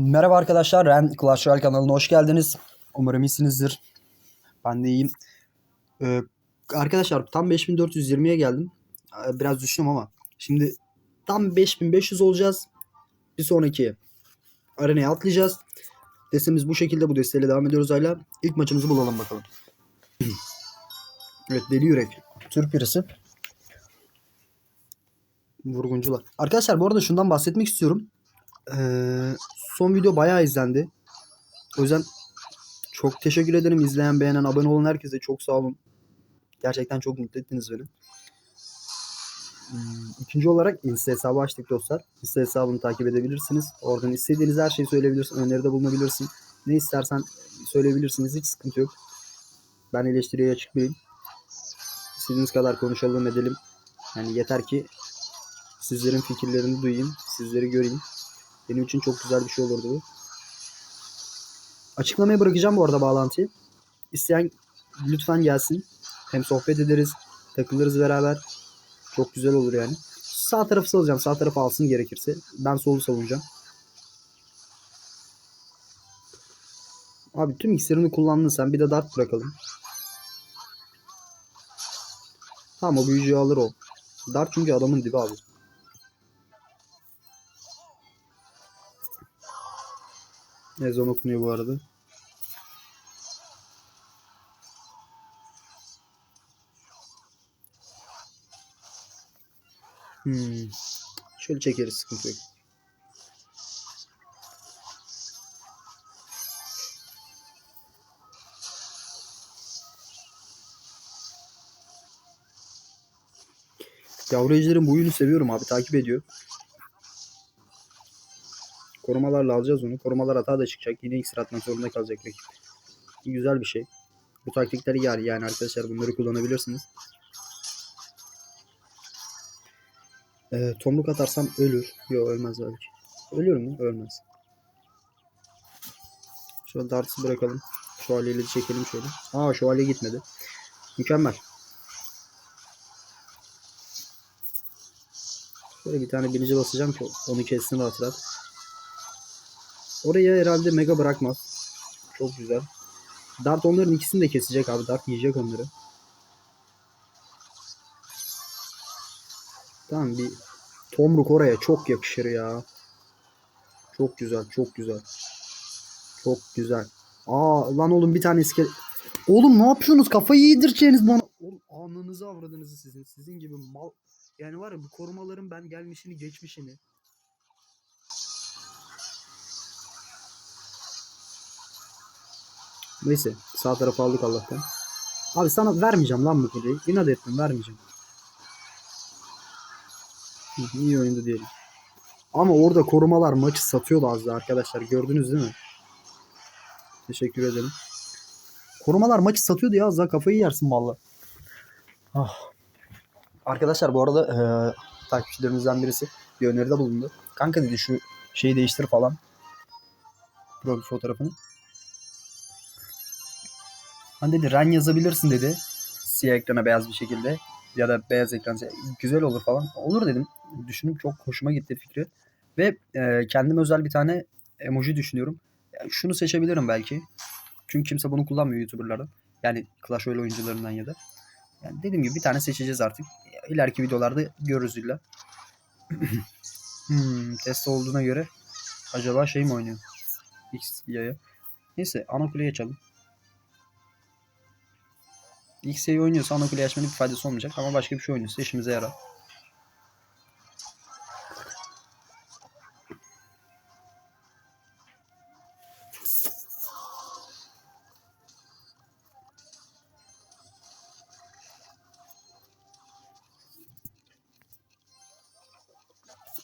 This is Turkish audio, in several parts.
Merhaba arkadaşlar, Ren Clash Royale kanalına hoş geldiniz. Umarım iyisinizdir. Ben de iyiyim. Ee, arkadaşlar tam 5420'ye geldim. Ee, biraz düştüm ama. Şimdi tam 5500 olacağız. Bir sonraki arenaya atlayacağız. Destemiz bu şekilde. Bu desteyle devam ediyoruz hala. İlk maçımızı bulalım bakalım. evet Deli Yürek. Türk birisi. Vurguncular. Arkadaşlar bu arada şundan bahsetmek istiyorum. Ee, son video bayağı izlendi. O yüzden çok teşekkür ederim. izleyen, beğenen, abone olan herkese çok sağ olun. Gerçekten çok mutlu ettiniz beni. Hmm, İkinci olarak Insta hesabı açtık dostlar. Insta hesabını takip edebilirsiniz. Oradan istediğiniz her şeyi söyleyebilirsin. Öneride bulunabilirsin. Ne istersen söyleyebilirsiniz. Hiç sıkıntı yok. Ben eleştiriye açık biriyim. İstediğiniz kadar konuşalım edelim. Yani yeter ki sizlerin fikirlerini duyayım. Sizleri göreyim. Benim için çok güzel bir şey olurdu. Açıklamaya bırakacağım bu arada bağlantıyı. İsteyen lütfen gelsin. Hem sohbet ederiz. Takılırız beraber. Çok güzel olur yani. Sağ tarafı salacağım. Sağ tarafı alsın gerekirse. Ben solu savunacağım. Abi tüm iksirini kullandın sen. Bir de dart bırakalım. Tamam o büyücüyü alır o. Dart çünkü adamın dibi abi. Ezan okunuyor bu arada. Hmm. Şöyle çekeriz sıkıntı yok. Yavru ejderin bu oyunu seviyorum abi takip ediyor. Korumalarla alacağız onu. Korumalar hata da çıkacak. Yine iksir atmak zorunda kalacak rakip. Güzel bir şey. Bu taktikleri yani, yani arkadaşlar bunları kullanabilirsiniz. Ee, tomruk atarsam ölür. Yok ölmez belki. Ölür mü? Ölmez. Şöyle dartsı bırakalım. Şövalyeyle çekelim şöyle. Aa şövalye gitmedi. Mükemmel. Şöyle bir tane bilici basacağım ki onu kessin rahat rahat. Oraya herhalde mega bırakmaz. Çok güzel. Dart onların ikisini de kesecek abi. Dart yiyecek onları. Tamam bir Tomruk oraya çok yakışır ya. Çok güzel, çok güzel. Çok güzel. Aa lan oğlum bir tane iskelet. Oğlum ne yapıyorsunuz? Kafayı yedireceğiniz bana. Oğlum anınızı avradınızı sizin. Sizin gibi mal. Yani var ya bu korumaların ben gelmişini geçmişini. Neyse sağ tarafa aldık Allah'tan. Abi sana vermeyeceğim lan bu kuleyi. İnat ettim vermeyeceğim. İyi oyundu diyelim. Ama orada korumalar maçı satıyordu az da arkadaşlar. Gördünüz değil mi? Teşekkür ederim. Korumalar maçı satıyordu ya az daha kafayı yersin valla. Ah. Arkadaşlar bu arada e, takipçilerimizden birisi bir öneride bulundu. Kanka dedi şu şeyi değiştir falan. Profil fotoğrafını. Hani dedi ren yazabilirsin dedi. Siyah ekrana beyaz bir şekilde. Ya da beyaz ekran güzel olur falan. Olur dedim. Düşünüp çok hoşuma gitti fikri. Ve e, kendim özel bir tane emoji düşünüyorum. Yani şunu seçebilirim belki. Çünkü kimse bunu kullanmıyor YouTuber'lardan. Yani Clash Royale oyuncularından ya da. Yani dediğim gibi bir tane seçeceğiz artık. İleriki videolarda görürüz illa. hmm, test olduğuna göre acaba şey mi oynuyor? X yaya. Neyse ana kuleye açalım. X'yi oynuyorsa ana kule açmanın bir faydası olmayacak ama başka bir şey oynuyorsa işimize yarar.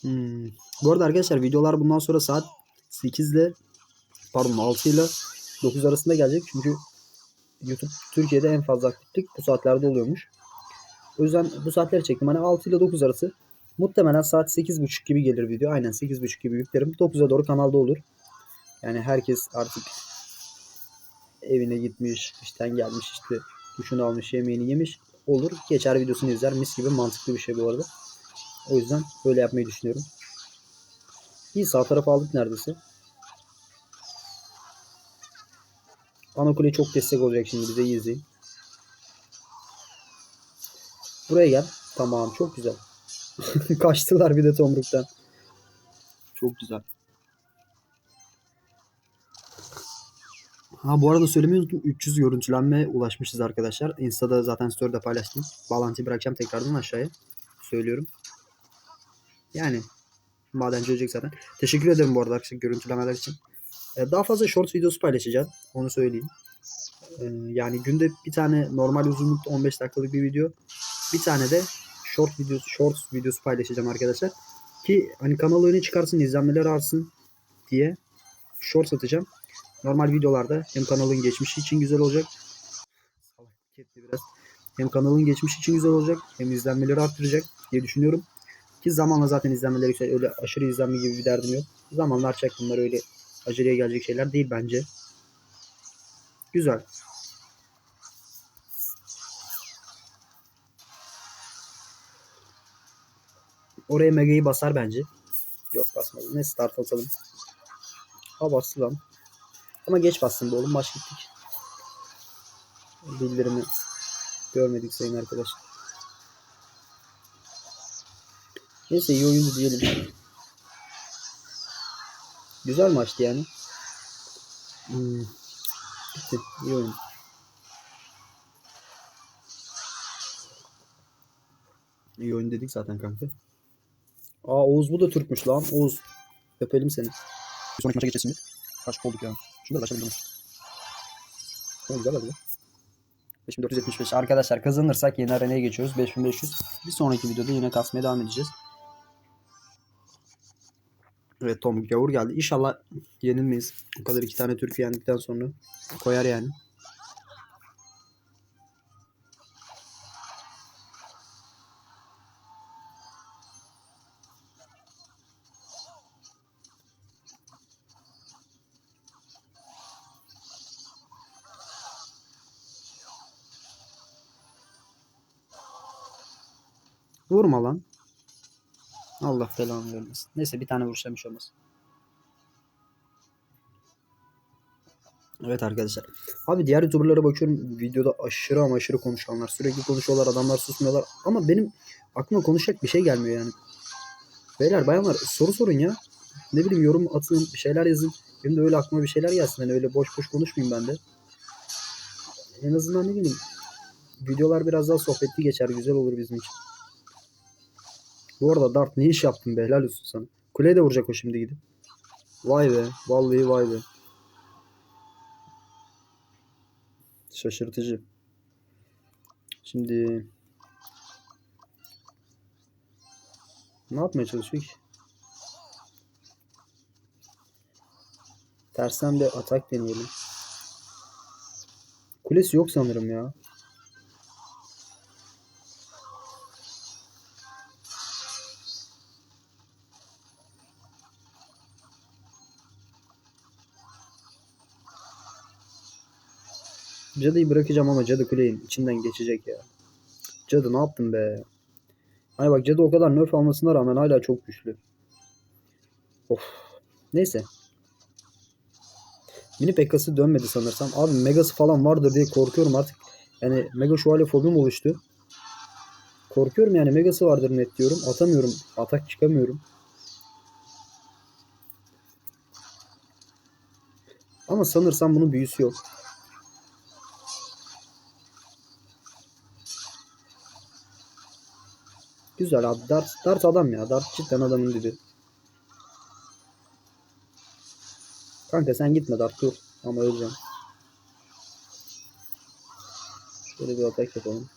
Hmm. Bu arada arkadaşlar videolar bundan sonra saat 8 ile pardon 6 ile 9 arasında gelecek. Çünkü YouTube Türkiye'de en fazla aktiflik bu saatlerde oluyormuş. O yüzden bu saatleri çektim. Hani 6 ile 9 arası. Muhtemelen saat 8.30 gibi gelir video. Aynen 8.30 gibi yüklerim. 9'a doğru kanalda olur. Yani herkes artık evine gitmiş, işten gelmiş işte duşunu almış, yemeğini yemiş. Olur. Geçer videosunu izler. Mis gibi mantıklı bir şey bu arada. O yüzden böyle yapmayı düşünüyorum. İyi sağ tarafa aldık neredeyse. Ana kule çok destek olacak şimdi bize iyi izleyin. Buraya gel. Tamam çok güzel. Kaçtılar bir de tomruktan. Çok güzel. Ha bu arada söylemeyi unuttum. 300 görüntülenme ulaşmışız arkadaşlar. Insta'da zaten story'de paylaştım. Bağlantıyı bırakacağım tekrardan aşağıya. Söylüyorum. Yani madenci ölecek zaten. Teşekkür ederim bu arada görüntülemeler için. Ee, Daha fazla short videosu paylaşacağım. Onu söyleyeyim. Ee, Yani günde bir tane normal uzunlukta 15 dakikalık bir video. Bir tane de short videosu, short videosu paylaşacağım arkadaşlar. Ki hani kanal öne çıkarsın, izlenmeler artsın diye short atacağım. Normal videolarda hem kanalın geçmişi için güzel olacak. Biraz. Hem kanalın geçmişi için güzel olacak hem izlenmeleri arttıracak diye düşünüyorum. Ki zamanla zaten izlenmeleri yüksel. Öyle aşırı izlenme gibi bir derdim yok. Zamanla artacak bunlar öyle aceleye gelecek şeyler değil bence. Güzel. Oraya Mega'yı basar bence. Yok basmadı. Ne start atalım. Ha bastı lan. Ama geç bastım be oğlum. Maç gittik. Bildirimi görmedik sayın arkadaşlar. Neyse iyi oyundu diyelim. Güzel maçtı yani. Hmm. İyi oyun. İyi oyun dedik zaten kanka. Aa Oğuz bu da Türkmüş lan. Oğuz. Öpelim seni. Bir sonraki maça geçeceğiz şimdi. Kaç olduk ya. Şunu da başlayalım. Ne güzel abi. 5475. Arkadaşlar kazanırsak yeni arenaya geçiyoruz. 5500. Bir sonraki videoda yine kasmaya devam edeceğiz. Evet Tom Gavur geldi. İnşallah yenilmeyiz. O kadar iki tane Türk yendikten sonra koyar yani. Vurma lan. Allah belanı vermesin. Neyse bir tane vuruşlamış olmaz. Evet arkadaşlar. Abi diğer youtuberlara bakıyorum videoda aşırı ama aşırı konuşanlar. Sürekli konuşuyorlar adamlar susmuyorlar. Ama benim aklıma konuşacak bir şey gelmiyor yani. Beyler bayanlar soru sorun ya. Ne bileyim yorum atın bir şeyler yazın. Benim de öyle aklıma bir şeyler gelsin. Hani öyle boş boş konuşmayayım ben de. En azından ne bileyim. Videolar biraz daha sohbetli geçer. Güzel olur bizim için. Bu arada Dart ne iş yaptın be helal olsun sana. Kuleye de vuracak o şimdi gidip. Vay be. Vallahi vay be. Şaşırtıcı. Şimdi ne yapmaya çalışıyor ki? Tersten bir atak deneyelim. Kulesi yok sanırım ya. Cadı'yı bırakacağım ama Cadı kuleyin içinden geçecek ya. Cadı ne yaptın be? Hani bak Cadı o kadar nerf almasına rağmen hala çok güçlü. Of. Neyse. Mini Pekka'sı dönmedi sanırsam. Abi Mega'sı falan vardır diye korkuyorum artık. Yani Mega şövalye fobim oluştu. Korkuyorum yani Mega'sı vardır net diyorum. Atamıyorum. Atak çıkamıyorum. Ama sanırsam bunun büyüsü yok. Güzel abi. Dart, Dart adam ya. Dart cidden adamın dibi. Kanka sen gitme Dart dur. Ama öleceğim. Şöyle bir atak yapalım.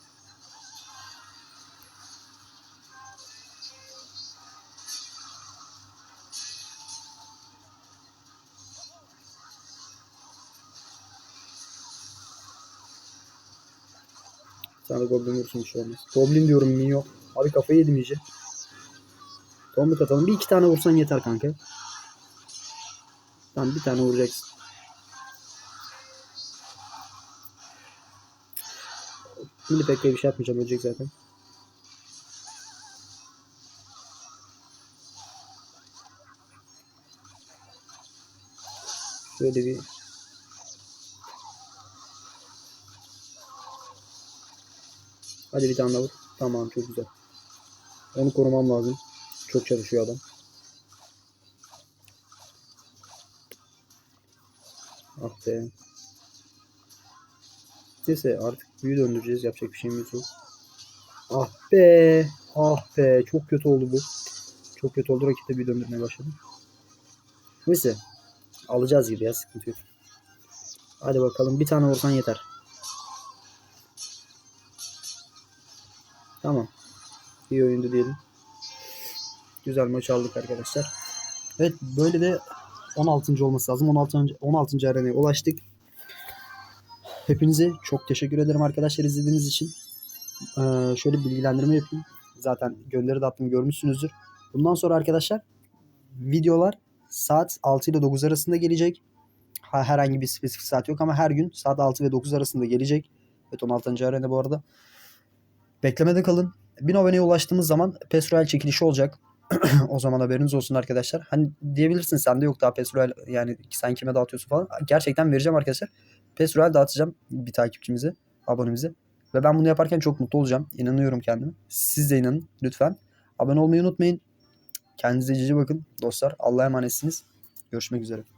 Bir tane goblin vursun bir şey olmaz. Goblin diyorum minyon. Abi kafayı yedim iyice. Tombik atalım. Bir iki tane vursan yeter kanka. Tamam bir tane vuracaksın. Şimdi pek bir şey yapmayacağım. Ölecek zaten. Şöyle bir Hadi bir tane daha vur. Tamam çok güzel. Onu korumam lazım. Çok çalışıyor adam. Ah be. Neyse artık büyü döndüreceğiz. Yapacak bir şeyimiz yok. Ah be. Ah be. Çok kötü oldu bu. Çok kötü oldu. Rakip büyü döndürmeye başladı. Neyse. Alacağız gibi ya. Sıkıntı yok. Hadi bakalım. Bir tane vursan yeter. Tamam. İyi oyundu diyelim. Güzel maç aldık arkadaşlar. Evet böyle de 16. olması lazım. 16. 16. arenaya ulaştık. Hepinize çok teşekkür ederim arkadaşlar izlediğiniz için. Ee, şöyle bilgilendirme yapayım. Zaten gönderi de attım görmüşsünüzdür. Bundan sonra arkadaşlar videolar saat 6 ile 9 arasında gelecek. Ha, herhangi bir spesifik saat yok ama her gün saat 6 ve 9 arasında gelecek. Evet 16. arena bu arada. Beklemede kalın. 1000 aboneye ulaştığımız zaman PES Royal çekilişi olacak. o zaman haberiniz olsun arkadaşlar. Hani diyebilirsin sende yok daha PES Royal yani sen kime dağıtıyorsun falan. Gerçekten vereceğim arkadaşlar. PES Royal dağıtacağım bir takipçimize, abonemize. Ve ben bunu yaparken çok mutlu olacağım. İnanıyorum kendime. Siz de inanın lütfen. Abone olmayı unutmayın. Kendinize cici bakın dostlar. Allah'a emanetsiniz. Görüşmek üzere.